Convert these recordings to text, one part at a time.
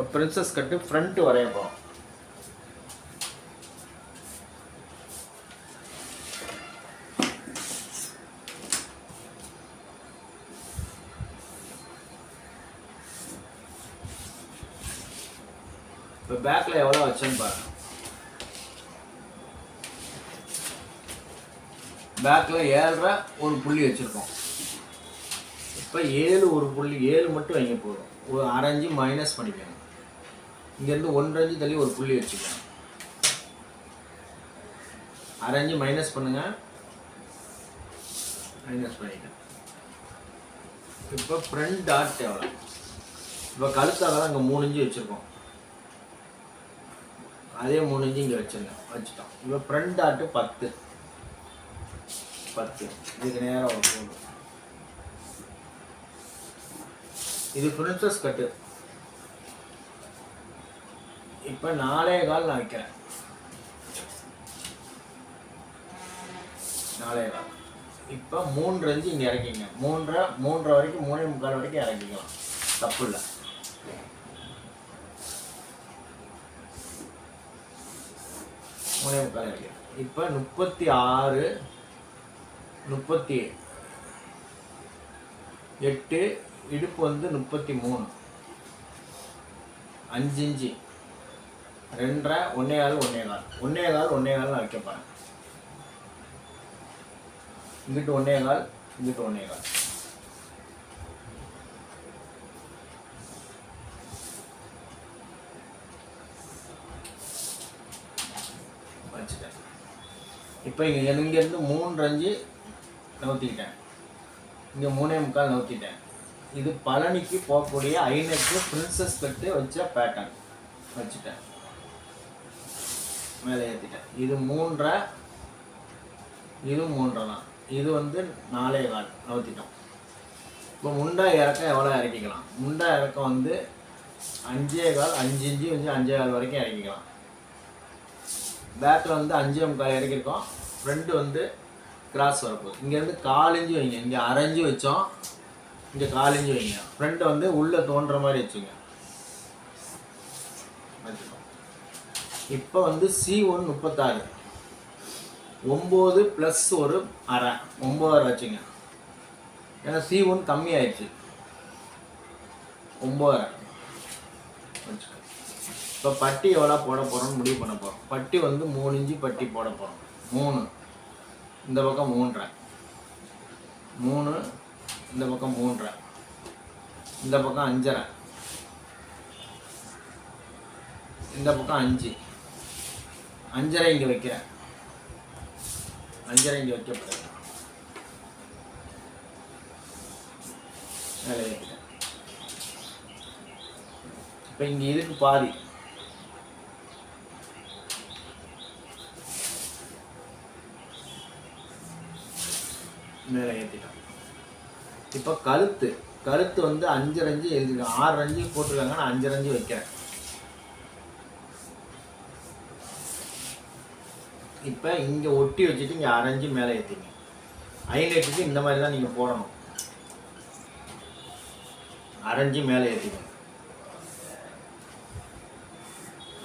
இப்போ பிரின்சஸ் கட்டு ஃப்ரண்ட் வரைய போகிறோம் இப்போ பேக்கில் எவ்வளோ வச்சேன்னு பாருங்க. பேக்கில் ஏழரை ஒரு புள்ளி வச்சுருக்கோம். இப்போ ஏழு ஒரு புள்ளி ஏழு மட்டும் வைங்க போதும். ஒரு அரைஞ்சு மைனஸ் பண்ணிக்கணும் இங்கேருந்து ஒன்றரை அஞ்சு தள்ளி ஒரு புள்ளி வச்சுக்கோங்க. அரைஞ்சு மைனஸ் பண்ணுங்க. மைனஸ் பண்ணிட்டேன். இப்போ ஃப்ரண்ட் டாட் எவ்வளோ இப்போ கழுத்தாக தான் இங்கே மூணு இஞ்சி வச்சுருக்கோம். அதே மூணு இஞ்சி இங்கே வச்சுருங்க. வச்சுட்டோம். இப்போ ஃப்ரண்ட் டாட்டு பத்து. பத்து. இதுக்கு நேரம் ஒரு இது பிரின்சஸ் கட்டு இப்போ நாலே கால் நான் வைக்கிறேன். நாலே கால். இப்போ மூன்று அஞ்சு இங்கே இறக்கிங்க. மூன்றரை மூன்றரை வரைக்கும் மூணே முக்கால் வரைக்கும் இறக்கிக்கலாம். தப்பு இல்லை. மூணே முக்கால் இறக்கிக்கலாம் இப்போ முப்பத்தி ஆறு முப்பத்தி எட்டு இடுப்பு வந்து முப்பத்தி மூணு. அஞ்சு இன்ச்சு ரெண்டரை ஒன்னே கால் ஒன்னே கால். ஒன்னே கால் ஒன்னே கால் நான் வைக்க போகிறேன் இங்கிட்டு ஒன்னே கால் இங்கிட்டு ஒன்னே கால். வச்சுட்டேன். இப்போ இங்கே இங்கேருந்து மூன்று அஞ்சு நவுத்திக்கிட்டேன். இங்கே மூணே முக்கால் நவுத்திட்டேன். இது பழனிக்கு போகக்கூடிய ஐநெட்டு பிரின்சஸ் கட்டு வச்ச பேட்டர்ன் வச்சுட்டேன். மேலே ஏற்றிட்டேன் இது மூன்றரை இது மூன்றரை தான் இது வந்து நாலே கால் நவுத்திட்டோம் இப்போ முண்டா இறக்கம் எவ்வளோ இறக்கிக்கலாம்? முண்டா இறக்கம் வந்து அஞ்சே கால் அஞ்சு இஞ்சி வந்து அஞ்சே கால் வரைக்கும் இறக்கிக்கலாம். பேக்கில் வந்து அஞ்சே முக்கால் இறக்கியிருக்கோம். ஃப்ரெண்டு வந்து கிராஸ் வரப்போகுது. இங்கேருந்து கால் வைங்க. இங்கே அரைஞ்சு வச்சோம். இங்கே கால் வைங்க. ஃப்ரெண்டு வந்து உள்ளே தோன்ற மாதிரி வச்சுங்க. இப்போ வந்து சி ஒன் முப்பத்தாறு. ஒம்பது ப்ளஸ் ஒரு அரை. ஒம்பது வச்சுங்க. ஏன்னா சி ஒன் கம்மி ஆயிடுச்சு ஒம்பது இப்போ பட்டி எவ்வளோ போட போகிறோம்னு முடிவு பண்ண போகிறோம் பட்டி வந்து மூணு இன்ச்சு பட்டி போட போகிறோம் மூணு. இந்த பக்கம் மூன்றரை. மூணு இந்த பக்கம் மூன்றரை. இந்த பக்கம் அஞ்சரை. இந்த பக்கம் அஞ்சு. அஞ்சரை இங்கே வைக்கிறேன். அஞ்சரை இங்கே வைக்கப்படுது மேலே வைக்கிறேன். இப்போ இங்கே இதுக்கு பாதி. மேலே ஏற்றிட்டோம் இப்போ கழுத்து கழுத்து வந்து அஞ்சு ரஞ்சு எழுதிருக்காங்க ஆறு ரஞ்சு போட்டிருக்காங்க. நான் அஞ்சு ரஞ்சு வைக்கிறேன். இப்போ இங்கே ஒட்டி வச்சுட்டு இங்கே அரைஞ்சு மேலே ஏற்றிங்க ஐலைட்டுக்கு இந்த மாதிரி தான் நீங்கள் போடணும். அரைஞ்சு மேலே ஏற்றிக்கணும்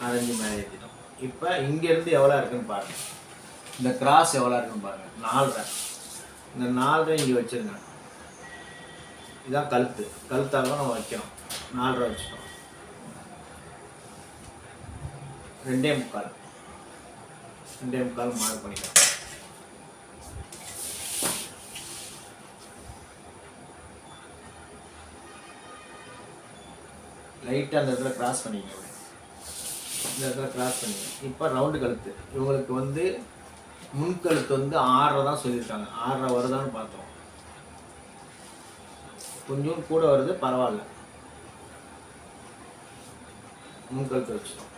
அரைஞ்சு மேலே ஏற்றிட்டோம் இப்போ இங்கேருந்து எவ்வளோ இருக்குன்னு பாருங்கள் இந்த கிராஸ் எவ்வளோ இருக்குன்னு பாருங்கள் நாலரை. இந்த நாலரை இங்கே வச்சுருங்க. இதான் கழுத்து. கழுத்தாக தான் நம்ம வைக்கிறோம் நாலரை வச்சுட்டோம். ரெண்டே முக்கால். ரெண்டே முக்கால் மார்க் பண்ணிக்கலாம். லைட்டாக அந்த இடத்துல கிராஸ் பண்ணிக்கங்க. இந்த இடத்துல கிராஸ் பண்ணிங்க இப்போ ரவுண்டு கழுத்து. இவங்களுக்கு வந்து முன்கழுத்து வந்து ஆறரை தான் சொல்லியிருக்காங்க. ஆறரை வருதான்னு பார்த்தோம். கொஞ்சம் கூட வருது பரவாயில்ல. முன்கழுத்து வச்சுட்டோம்.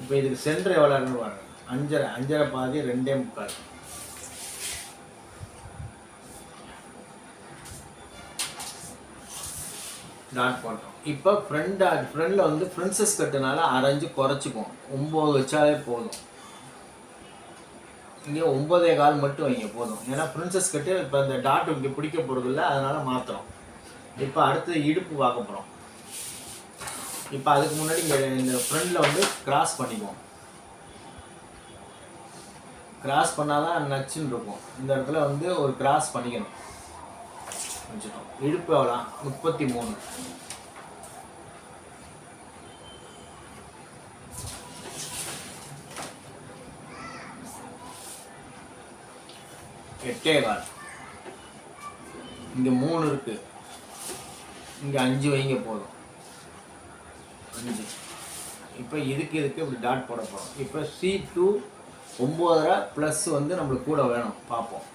இப்போ இதுக்கு சென்டர் எவ்வளோன்னு இருக்குன்னு அஞ்சரை அஞ்சரை பாதி ரெண்டே முக்கால். டாட் போட்டோம் இப்போ ஃப்ரண்ட் டாட் ஃப்ரண்டில் வந்து ஃப்ரெண்ட்ஸஸ் கட்டுனால அரைஞ்சு குறைச்சிக்கும் ஒம்பது வச்சாலே போதும். இங்கே ஒம்பதே கால் மட்டும் வைங்க போதும். ஏன்னா பிரின்சஸ் கட்டு இப்போ இந்த டாட் இங்கே பிடிக்க போகிறது இல்லை அதனால் மாற்றுறோம் இப்போ அடுத்து இடுப்பு பார்க்க போகிறோம் இப்போ அதுக்கு முன்னாடி இங்கே இந்த ஃப்ரண்டில் வந்து கிராஸ் பண்ணிக்குவோம். கிராஸ் பண்ணாதான் நச்சுன்னு இருக்கும். இந்த இடத்துல வந்து ஒரு கிராஸ் பண்ணிக்கணும். வச்சுட்டோம். இடுப்பு எவ்வளோ முப்பத்தி மூணு எட்டே கால். இங்கே மூணு இருக்கு. இங்கே அஞ்சு வைங்க போதும். அஞ்சு. இப்போ இதுக்கு இதுக்கு இப்படி டாட் போட போகிறோம் இப்போ சி டூ ஒம்போதரை ப்ளஸ் வந்து நம்மளுக்கு கூட வேணும். பார்ப்போம்.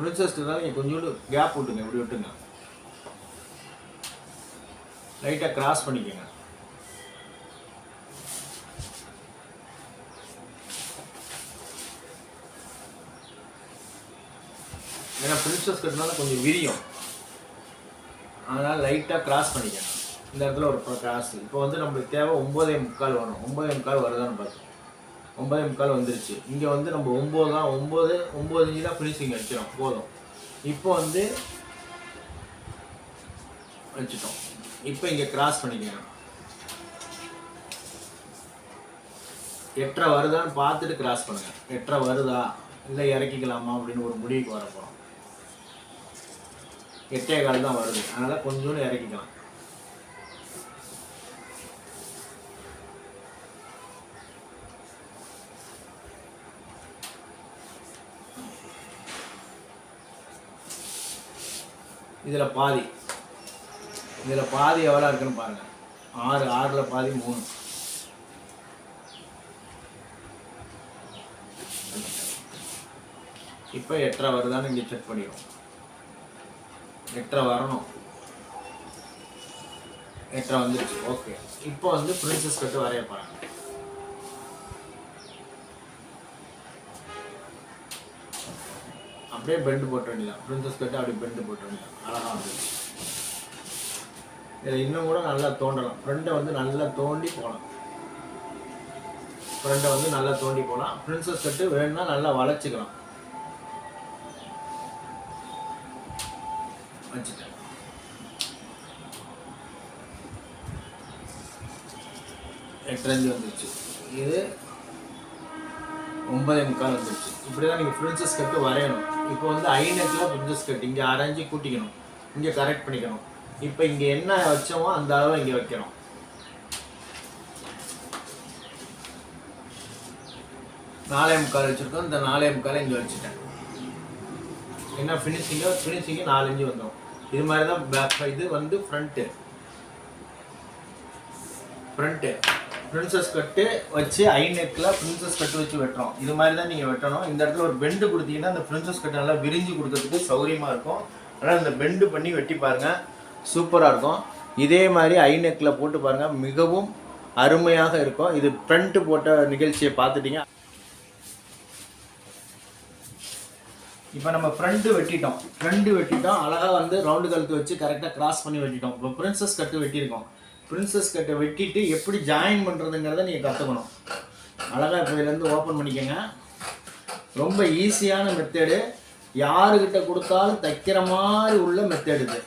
பிரின்சஸ்க்கு நீங்கள் கொஞ்சோண்டு கேப் விட்டுங்க இப்படி விட்டுங்க. லைட்டாக கிராஸ் பண்ணிக்கோங்க. ஏன்னா பிரின்சஸ் கட்டினாலும் கொஞ்சம் விரியும். அதனால் லைட்டாக கிராஸ் பண்ணிக்கணும் இந்த இடத்துல ஒரு கிராஸ் இப்போ வந்து நம்மளுக்கு தேவை ஒம்பதே முக்கால் வரும் ஒம்பதே முக்கால் வருதான்னு பார்த்து ஒன்பதே முக்கால் வந்துருச்சு. இங்கே வந்து நம்ம ஒம்பது தான் ஒம்பது ஒம்பது தான் ஃபினிஷிங் வச்சிடும் போதும். இப்போ வந்து வச்சுட்டோம். இப்போ இங்கே கிராஸ் பண்ணிக்கணும் எட்டரை வருதான்னு பார்த்துட்டு கிராஸ் பண்ணுங்க. எட்டரை வருதா? இல்லை இறக்கிக்கலாமா அப்படின்னு ஒரு முடிவுக்கு வர போகிறோம் எட்டே கால் தான் வருது. அதனால் கொஞ்சோண்டு இறக்கிக்கலாம். இதில் பாதி. இதில் பாதி எவ்வளோ இருக்குன்னு பாருங்கள் ஆறு ஆறில் பாதி மூணு. இப்போ எட்டரை வருதான்னு இங்கே செக் பண்ணிடுவோம் எட்டரை வரணும். எட்டரை வந்துருச்சு. ஓகே இப்போ வந்து பிரின்சஸ் கட்டு வரைய போகிறாங்க அப்படியே பெண்டு போட்ட வேண்டியதான் கட்டு அப்படியே பெண்டு போட்டு வேண்டியதான் அழகாக வந்துருச்சு இதில் இன்னும் கூட நல்லா தோண்டலாம். ஃப்ரெண்டை வந்து நல்லா தோண்டி போகலாம். ஃப்ரெண்டை வந்து நல்லா தோண்டி போகலாம். பிரின்சஸ் கட்டு வேணும்னா நல்லா வளைச்சிக்கலாம். வச்சுட்டேன் எட்டரைஞ்சு வந்துருச்சு. இது ஒன்பதே முக்கால் வந்துருச்சு. இப்படி தான் நீங்கள் பிரின்சஸ் கட்டு வரையணும். இப்போ வந்து ஐநெக்கில் பிரின்சஸ் கட் இங்கே அரைஞ்சி கூட்டிக்கணும். இங்கே கரெக்ட் பண்ணிக்கணும். இப்போ இங்கே என்ன வச்சோமோ அந்த அளவு இங்கே வைக்கணும். நாலே முக்கால் வச்சுருக்கோம். இந்த நாலே முக்காலை இங்கே வச்சுட்டேன். என்ன ஃபினிஷிங்கோ ஃபினிஷிங்கு நாலஞ்சு வந்துடும் இது மாதிரி தான் பேக் இது வந்து ஃப்ரண்ட்டு ஃப்ரண்ட்டு பிரின்சஸ் கட்டு வச்சு ஐ நெக்கில் பிரின்சஸ் கட்டு வச்சு வெட்டுறோம். இது மாதிரி தான் நீங்கள் வெட்டணும். இந்த இடத்துல ஒரு பெண்டு கொடுத்தீங்கன்னா அந்த பிரின்சஸ் கட்டு நல்லா விரிஞ்சு கொடுக்கறதுக்கு சௌகரியமாக இருக்கும். அதனால் இந்த பெண்டு பண்ணி வெட்டி பாருங்கள் சூப்பராக இருக்கும். இதே மாதிரி ஐ நெக்கில் போட்டு பாருங்கள் மிகவும் அருமையாக இருக்கும். இது ஃப்ரண்ட்டு போட்ட நிகழ்ச்சியை பார்த்துட்டீங்க. இப்போ நம்ம ஃப்ரண்ட்டு வெட்டிட்டோம். ஃப்ரண்ட்டு வெட்டிட்டோம். அழகாக வந்து ரவுண்டு கழுத்து வச்சு கரெக்டாக கிராஸ் பண்ணி வெட்டிட்டோம். இப்போ பிரின்சஸ் கட்டு வெட்டியிருக்கோம். பிரின்சஸ் கட்டை வெட்டிட்டு எப்படி ஜாயின் பண்ணுறதுங்கிறத நீங்கள் கற்றுக்கணும் அழகாக இப்போ இதுலேருந்து ஓப்பன் பண்ணிக்கோங்க. ரொம்ப ஈஸியான மெத்தேடு யாருக்கிட்ட கொடுத்தாலும் தைக்கிற மாதிரி உள்ள மெத்தேடு இது.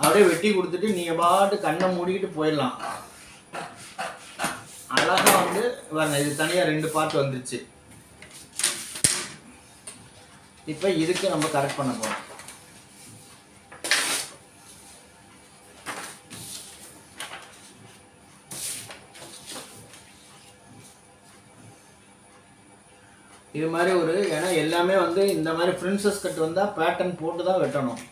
அப்படியே வெட்டி கொடுத்துட்டு நீங்கள் பாட்டு கண்ணை மூடிக்கிட்டு போயிடலாம். அழகாக வந்து பாருங்க இது தனியாக ரெண்டு பார்ட் வந்துருச்சு. இப்போ இதுக்கு நம்ம கரெக்ட் பண்ண போகிறோம் இது மாதிரி ஒரு ஏன்னா எல்லாமே வந்து இந்த மாதிரி பிரின்சஸ் கட் வந்தால் பேட்டர்ன் போட்டு தான் வெட்டணும்.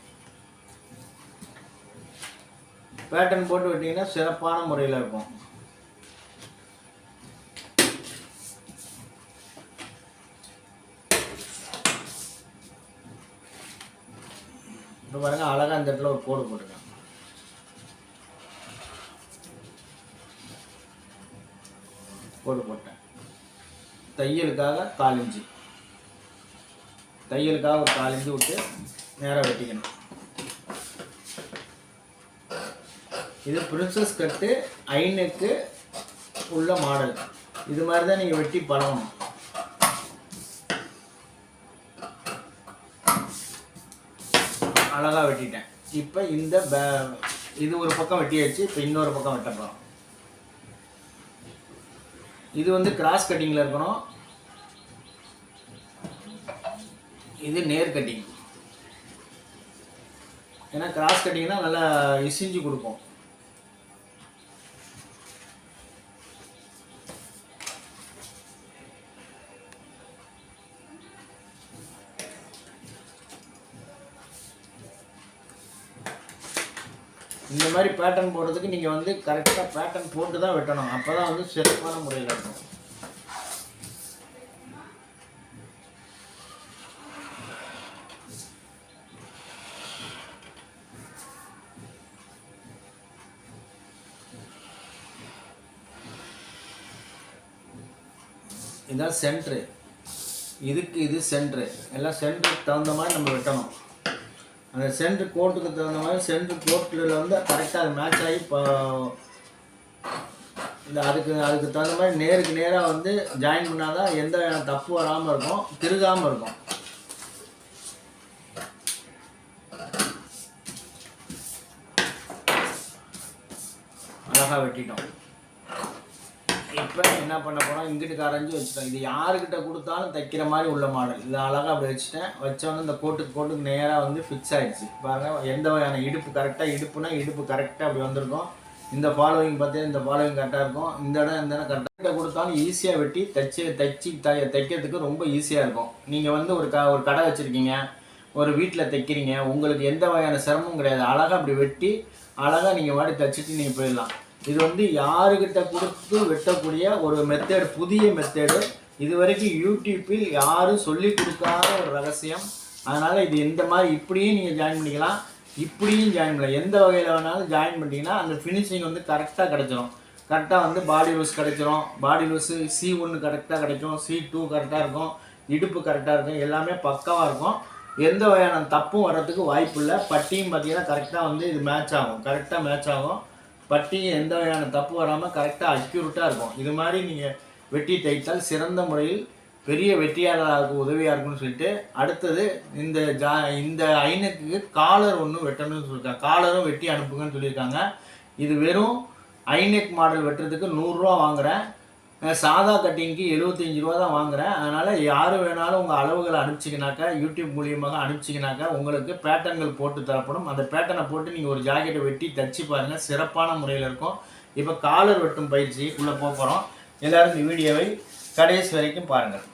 பேட்டர்ன் போட்டு வெட்டிங்கன்னா சிறப்பான முறையில் இருக்கும். இப்போ பாருங்க அழகாக இந்த இடத்துல ஒரு கோடு போட்டுருக்கேன் கோடு போட்டேன். தையலுக்காக கால் தையலுக்காக ஒரு காலிஞ்சி விட்டு நேராக வெட்டிக்கணும். இது பிரின்சஸ் கட்டு ஐனுக்கு உள்ள மாடல் இது மாதிரி தான் நீங்கள் வெட்டி பழகணும். அழகாக வெட்டிட்டேன். இப்போ இந்த பே இது ஒரு பக்கம் வெட்டியாச்சு இப்போ இன்னொரு பக்கம் வெட்ட போகிறோம் இது வந்து கிராஸ் கட்டிங்கில் இருக்கணும். இது நேர் கட்டிங் ஏன்னா கிராஸ் கட்டிங்னா நல்லா இசிஞ்சு கொடுக்கும். மாதிரி பேட்டர்ன் போடுறதுக்கு நீங்கள் வந்து கரெக்டாக பேட்டர்ன் போட்டு தான் வெட்டணும். அப்போ தான் வந்து சிறப்பான முறையில் இருக்கும். இதான் சென்ட்ரு இதுக்கு இது சென்ட்ரு எல்லாம் சென்டருக்கு தகுந்த மாதிரி நம்ம வெட்டணும். அந்த சென்ட்ரு கோர்ட்டுக்கு தகுந்த மாதிரி சென்ட்ரு கோர்ட்டில் வந்து கரெக்டாக அது மேட்ச் ஆகி இப்போ இந்த அதுக்கு அதுக்கு தகுந்த மாதிரி நேருக்கு நேராக வந்து ஜாயின் பண்ணாதான் எந்த தப்பு வராமல் இருக்கும் திருகாமல் இருக்கும். அழகாக வெட்டிட்டோம். இப்போ என்ன பண்ண போறோம்? இங்கிட்டு கரைஞ்சி வச்சுட்டோம். இது யாருக்கிட்ட கொடுத்தாலும் தைக்கிற மாதிரி உள்ள மாடல் இது அழகாக அப்படி வச்சுட்டேன். வச்சோன்னே இந்த கோட்டுக்கு கோட்டுக்கு நேராக வந்து ஃபிக்ஸ் ஆகிடுச்சு பாருங்க எந்த வகையான இடுப்பு கரெக்டாக இடுப்புனா இடுப்பு கரெக்டாக அப்படி வந்திருக்கும். இந்த ஃபாலோவிங் பார்த்தீங்கன்னா இந்த ஃபாலோவிங் கரெக்டாக இருக்கும். இந்த இடம் இந்த இடம் கரெக்டாக கொடுத்தாலும் ஈஸியாக வெட்டி தைச்சி தைச்சி தை தைக்கிறதுக்கு ரொம்ப ஈஸியாக இருக்கும். நீங்கள் வந்து ஒரு க ஒரு கடை வச்சுருக்கீங்க. ஒரு வீட்டில் தைக்கிறீங்க. உங்களுக்கு எந்த வகையான சிரமமும் கிடையாது. அழகாக அப்படி வெட்டி அழகாக நீங்கள் வாடி தைச்சிட்டு நீங்கள் போயிடலாம். இது வந்து யாருக்கிட்ட கொடுத்து வெட்டக்கூடிய ஒரு மெத்தேடு புதிய மெத்தேடு இது வரைக்கும் யூடியூப்பில் யாரும் சொல்லி கொடுக்காத ஒரு ரகசியம். அதனால் இது இந்த மாதிரி இப்படியும் நீங்கள் ஜாயின் பண்ணிக்கலாம். இப்படியும் ஜாயின் பண்ணலாம். எந்த வகையில் வேணாலும் ஜாயின் பண்ணிட்டீங்கன்னா அந்த ஃபினிஷிங் வந்து கரெக்டாக கிடச்சிரும். கரெக்டாக வந்து பாடி லூஸ் கிடைச்சிரும். பாடி லூஸு சி ஒன்று கரெக்டாக கிடைக்கும். சி டூ கரெக்டாக இருக்கும். இடுப்பு கரெக்டாக இருக்கும். எல்லாமே பக்காவாக இருக்கும். எந்த வகையான தப்பும் வர்றதுக்கு வாய்ப்பு இல்லை. பட்டியும் பார்த்தீங்கன்னா கரெக்டாக வந்து இது மேட்ச் ஆகும். கரெக்டாக மேட்ச் ஆகும். பட்டி எந்த வகையான தப்பு வராமல் கரெக்டாக அக்யூரட்டாக இருக்கும். இது மாதிரி நீங்கள் வெட்டி தைத்தால் சிறந்த முறையில் பெரிய வெற்றியாளராக உதவியாக இருக்கும்னு சொல்லிட்டு அடுத்தது இந்த ஜா இந்த ஐனுக்கு காலர் ஒன்று வெட்டணும்னு சொல்லியிருக்காங்க. காலரும் வெட்டி அனுப்புங்கன்னு சொல்லியிருக்காங்க. இது வெறும் ஐநெக் மாடல் வெட்டுறதுக்கு நூறுரூவா வாங்குறேன். சாதா கட்டிங்க்கு எழுபத்தஞ்சி ரூபா தான் வாங்குகிறேன் அதனால் யார் வேணாலும் உங்கள் அளவுகளை அனுப்பிச்சிங்கனாக்கா யூடியூப் மூலியமாக அனுப்பிச்சிங்கனாக்கா உங்களுக்கு பேட்டர்ன்கள் போட்டு தரப்படும். அந்த பேட்டர்னை போட்டு நீங்கள் ஒரு ஜாக்கெட்டை வெட்டி தச்சு பாருங்கள் சிறப்பான முறையில் இருக்கும். இப்போ காலர் வெட்டும் பயிற்சி உள்ளே போக போகிறோம் எல்லோரும் இந்த வீடியோவை கடைசி வரைக்கும் பாருங்கள்.